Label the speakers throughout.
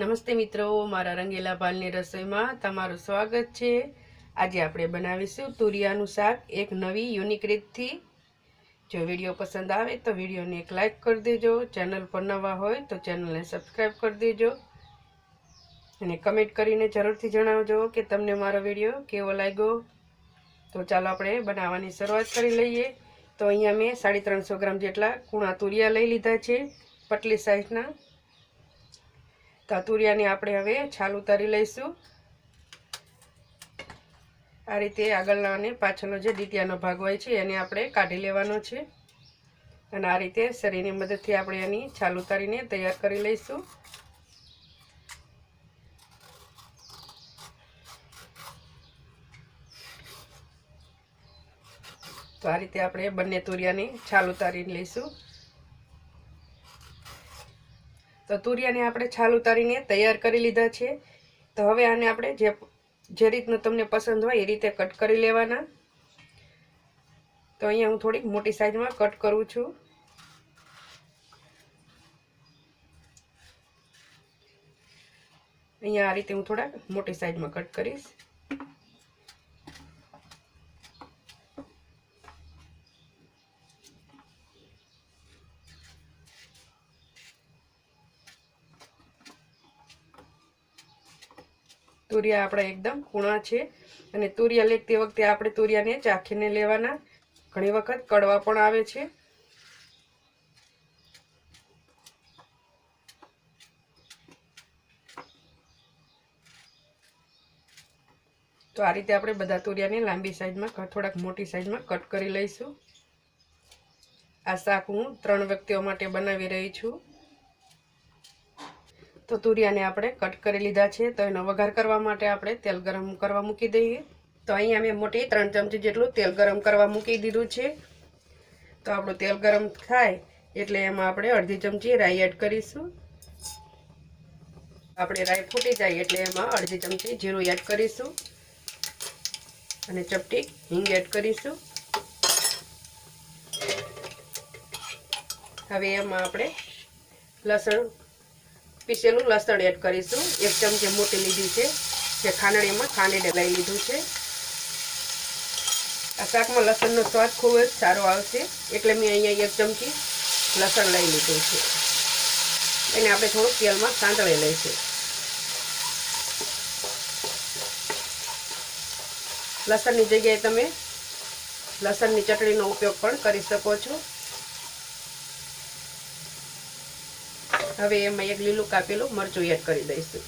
Speaker 1: નમસ્તે મિત્રો, મારા રંગીલા ભાલની રસોઈમાં તમારું સ્વાગત છે. આજે આપણે બનાવીશું તુરિયાનું શાક, એક નવી યુનિક રીતથી. જો વીડિયો પસંદ આવે તો વિડીયોને એક લાઈક કરી દેજો. ચેનલ પર નવા હોય તો ચેનલને સબસ્ક્રાઈબ કરી દેજો. અને કમેન્ટ કરીને જરૂરથી જણાવજો કે તમને મારો વીડિયો કેવો લાગ્યો. તો ચાલો આપણે બનાવવાની શરૂઆત કરી લઈએ. તો અહીંયા મેં સાડી ત્રણસો ગ્રામ જેટલા કૂણા તુરિયા લઈ લીધા છે, પટલી સાઈઝના. તો આ તુરિયાને આપણે હવે છાલ ઉતારી લઈશું. આ રીતે આગળના અને પાછળનો જે ડીટિયાનો ભાગ હોય છે, એને આપણે કાઢી લેવાનો છે. અને આ રીતે શરીરની મદદથી આપણે એની છાલ ઉતારીને તૈયાર કરી લઈશું. તો આ રીતે આપણે બંને તુરિયાની છાલ ઉતારી લઈશું. તો તુરિયાને આપણે છાલ ઉતારીને તૈયાર કરી લીધા છે. તો હવે આને આપણે જે જે રીતનું તમને પસંદ હોય એ રીતે કટ કરી લેવાના. તો અહીંયા હું થોડીક મોટી સાઈઝમાં કટ કરું છું. અહીંયા આ રીતે હું થોડાક મોટી સાઈઝમાં કટ કરીશ. તુરિયા આપણા એકદમ કૂણા છે. અને તુરિયા લેતી વખતે આપણે તુરિયાને ચાખીને લેવાના. ઘણી વખત કડવા પણ આવે છે. તો આ રીતે આપણે બધા તુરિયાને લાંબી સાઈઝમાં થોડાક મોટી સાઈઝમાં કટ કરી લઈશું. આ શાક હું ત્રણ વ્યક્તિઓ માટે બનાવી રહી છું. તો તુરિયાને આપણે કટ કરી લીધા છે. તો એનો વઘાર કરવા માટે આપણે તેલ ગરમ કરવા મૂકી દઈએ. તો અહીંયા મેં મોટી ત્રણ ચમચી જેટલું તેલ ગરમ કરવા મૂકી દીધું છે. તો આપણું તેલ ગરમ થાય એટલે એમાં આપણે અડધી ચમચી રાઈ એડ કરીશું. આપણે રાઈ ફૂટી જાય એટલે એમાં અડધી ચમચી જીરું એડ કરીશું. અને ચપટી હિંગ એડ કરીશું. હવે એમાં આપણે લસણ પીસેલું લસણ એડ કરીશું. એક ચમચી મોટી લીધી છે, જે ખાંડણીમાં ખાંડીને લઈ લીધું છે. આ શાકમાં લસણનો સ્વાદ ખૂબ જ સારો આવશે, એટલે મેં અહીંયા એક ચમચી લસણ લઈ લીધું છે. એને આપણે થોડુંક તેલમાં સાંતળી લઈશું. લસણની જગ્યાએ તમે લસણની ચટણીનો ઉપયોગ પણ કરી શકો છો. હવે એમાં એક લીલું કાપેલું મરચું એડ કરી દઈશું.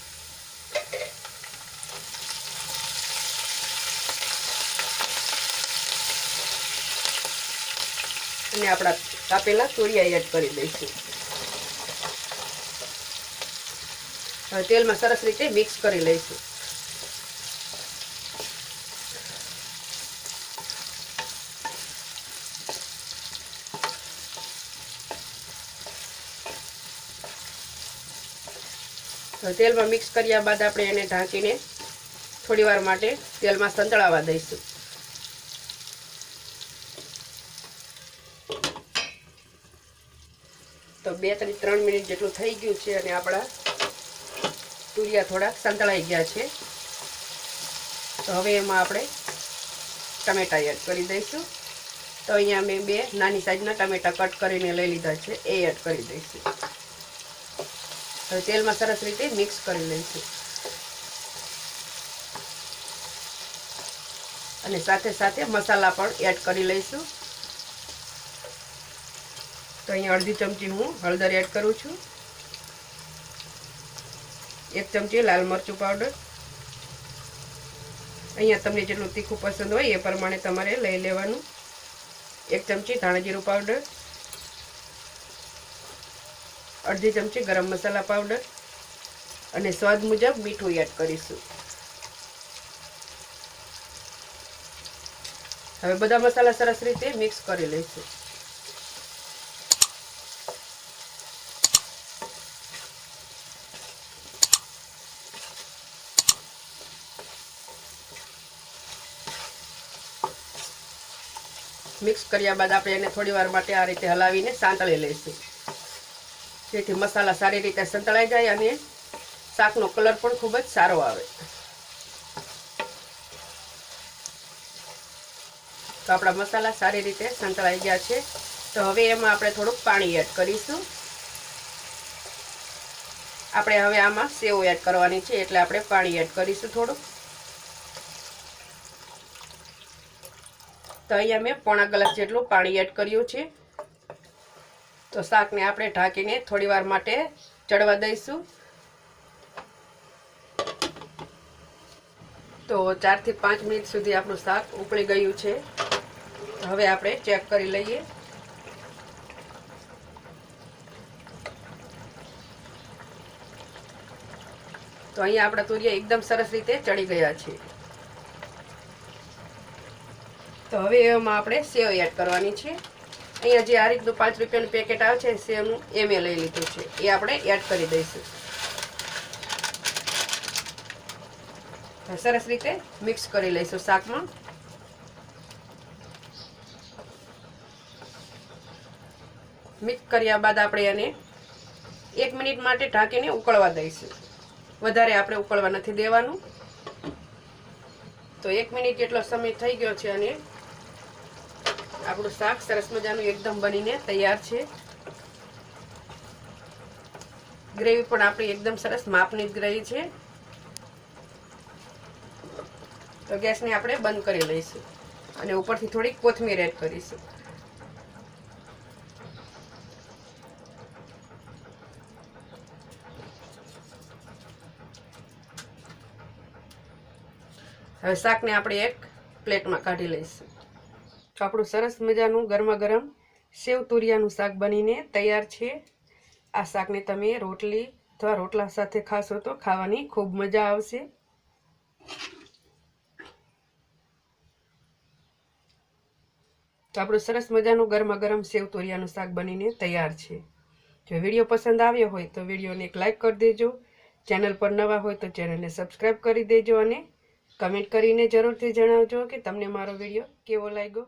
Speaker 1: અને આપણા કાપેલા તુરિયા એડ કરી દઈશું. હવે તેલમાં સરસ રીતે મિક્સ કરી લઈશું. તેલમાં મિક્સ કર્યા બાદ આપણે એને ઢાંકીને થોડી વાર માટે તેલમાં સંતળાવા દઈશું. તો બે ત્રણ ત્રણ મિનિટ જેટલું થઈ ગયું છે અને આપણા તુરિયા થોડા સંતળાઈ ગયા છે. તો હવે એમાં આપણે ટમેટા એડ કરી દઈશું. તો અહીંયા મેં બે નાની સાઈઝના ટમેટા કટ કરીને લઈ લીધા છે, એ એડ કરી દઈશું. હવે તેલમાં સરસ રીતે મિક્સ કરી લઈશું. અને સાથે સાથે મસાલા પણ એડ કરી લઈશું. તો અહીંયા અડધી ચમચી હું હળદર એડ કરું છું. એક ચમચી લાલ મરચું પાવડર. અહીંયા તમને જેટલું તીખું પસંદ હોય એ પ્રમાણે તમારે લઈ લેવાનું. એક ચમચી ધાણાજીરું પાવડર. અડધી ચમચી ગરમ મસાલા પાવડર અને સ્વાદ મુજબ મીઠું એડ કરીશું. હવે બધા મસાલા સરસ રીતે મિક્સ કરી લઈશું. મિક્સ કર્યા બાદ આપણે એને થોડી વાર માટે આ રીતે હલાવીને સાંતળી લઈશું. જેથી મસાલા સારી રીતે સંતળાઈ જાય અને શાકનો કલર પણ ખૂબ જ સારો આવે. તો આપણા મસાલા સારી રીતે સંતળાઈ ગયા છે. તો હવે એમાં આપણે થોડુંક પાણી એડ કરીશું. આપણે હવે આમાં સેવ એડ કરવાની છે, એટલે આપણે પાણી એડ કરીશું થોડુંક. તો અહીંયા મેં પોણા ગ્લાસ જેટલું પાણી એડ કર્યું છે. તો શાકને આપણે ઢાંકીને થોડી વાર માટે ચડવા દઈશું. તો ચારથી પાંચ મિનિટ સુધી આપણું શાક ઉકળી ગયું છે. હવે આપણે ચેક કરી લઈએ. તો અહીંયા આપણા તુરિયા એકદમ સરસ રીતે ચડી ગયા છે. તો હવે એમાં આપણે સેવ એડ કરવાની છે. અહીંયા જે આ રીતનું પાંચ રૂપિયાનું પેકેટ આવે છે સેવનું એ મેં લઈ લીધું છે. એ આપણે એડ કરી દઈશું. સરસ રીતે મિક્સ કરી લઈશું શાકમાં. મિક્સ કર્યા બાદ આપણે એને એક મિનિટ માટે ઢાંકીને ઉકળવા દઈશું. વધારે આપણે ઉકળવા નથી દેવાનું. તો એક મિનિટ જેટલો સમય થઈ ગયો છે અને આપણું શાક સરસ મજાનું એકદમ બનીને તૈયાર છે. ગ્રેવી પણ આપણી એકદમ સરસ માપની જ ગ્રેવી છે. તો ગેસને આપણે બંધ કરી લઈશું અને ઉપરથી થોડીક કોથમીર એડ કરીશું. હવે શાકને આપણે એક પ્લેટમાં કાઢી લઈશું. આપણું સરસ મજાનું ગરમા ગરમ સેવ તુરિયાનું શાક બનીને તૈયાર છે. આ શાકને તમે રોટલી અથવા રોટલા સાથે ખાશો તો ખાવાની ખૂબ મજા આવશે. તો આપણું સરસ મજાનું ગરમા ગરમ સેવ તુરિયાનું શાક બનીને તૈયાર છે. જો વીડિયો પસંદ આવ્યો હોય તો વિડીયોને એક લાઇક કરી દેજો. ચેનલ પર નવા હોય તો ચેનલને સબસ્ક્રાઈબ કરી દેજો અને કમેન્ટ કરીને જરૂરથી જણાવજો કે તમને મારો વીડિયો કેવો લાગ્યો.